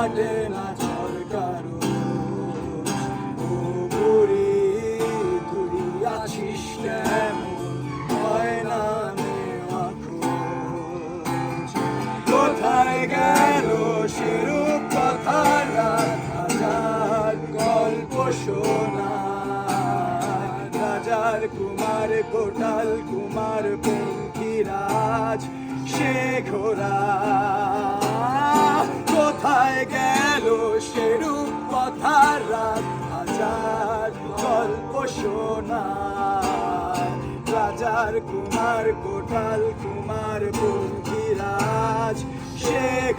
কাটে না সরকার বুড়ি তুই গল্প শোনা। রাজার কুমার কোটাল কুমার পঙ্খিরাজ সে কুমার কুমার কোঠাল কুমার বন্ধুরাজ শেখ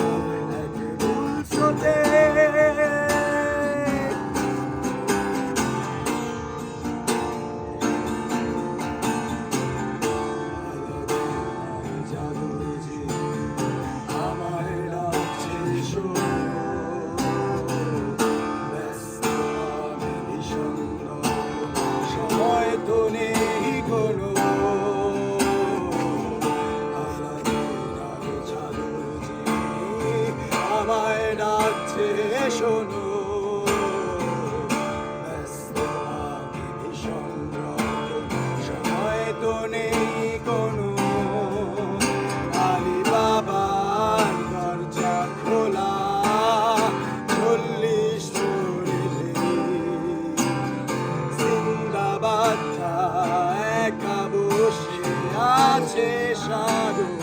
fechado.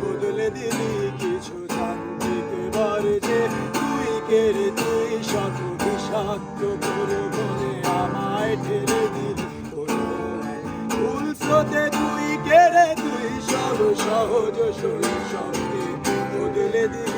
বদলে দিলি কিছু জানতে পারে যে তুই কেড়ে তুই শত বিষাক্ত করে বলে আমায় ঠেলে দিলি। ফুল স্রোতে তুই কেড়ে তুই সব সহজ সরু শব্দে বদলে দিলি